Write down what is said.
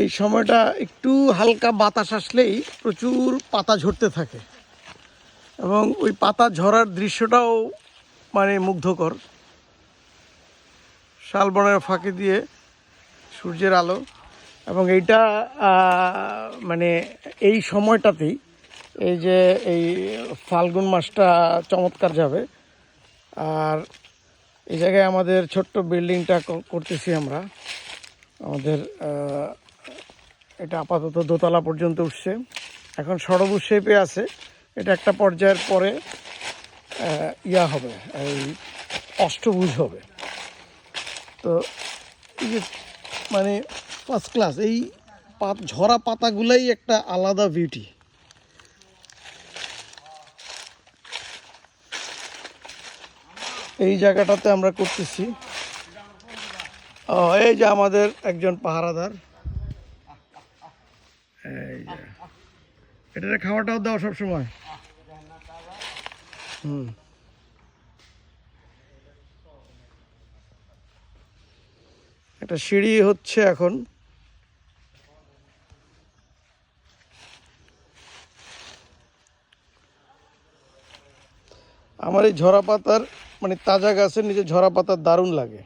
এই সময়টা একটু হালকা বাতাস আসলেই প্রচুর পাতা ঝরতে থাকে। এবং ওই পাতা ঝরার দৃশ্যটাও মানে মুগ্ধকর। শালবনের ফাঁকি দিয়ে সূর্যের আলো। এবং এইটা মানে এই সময়টাতেই এই যে এই ফাল্গুন মাসটা চমৎকার যাবে। আর এই জায়গায় আমাদের ছোট্ট বিল্ডিংটা করতেছি আমরা। আমাদের এটা আপাতত দোতলা পর্যন্ত উঠছে। এখন সরবুজ শেপে আছে। এটা একটা পর্যায়ের পরে ইয়া হবে, এই অষ্টভুজ হবে। তো এই যে মানে ফার্স্ট ক্লাস এই পাত, ঝরা পাতাগুলাই একটা আলাদা বিউটি এই জায়গাটাতে আমরা করতেছি এই যে আমাদের একজন পাহারাদার। এই যে। এটাতে খাওয়াটাও দাও সব সময় হুম। একটা সিঁড়ি হচ্ছে এখন। আমার এই ঝরা পাতার মানে তাজা গাছের নিচে ঝরা পাতার দারুণ লাগে।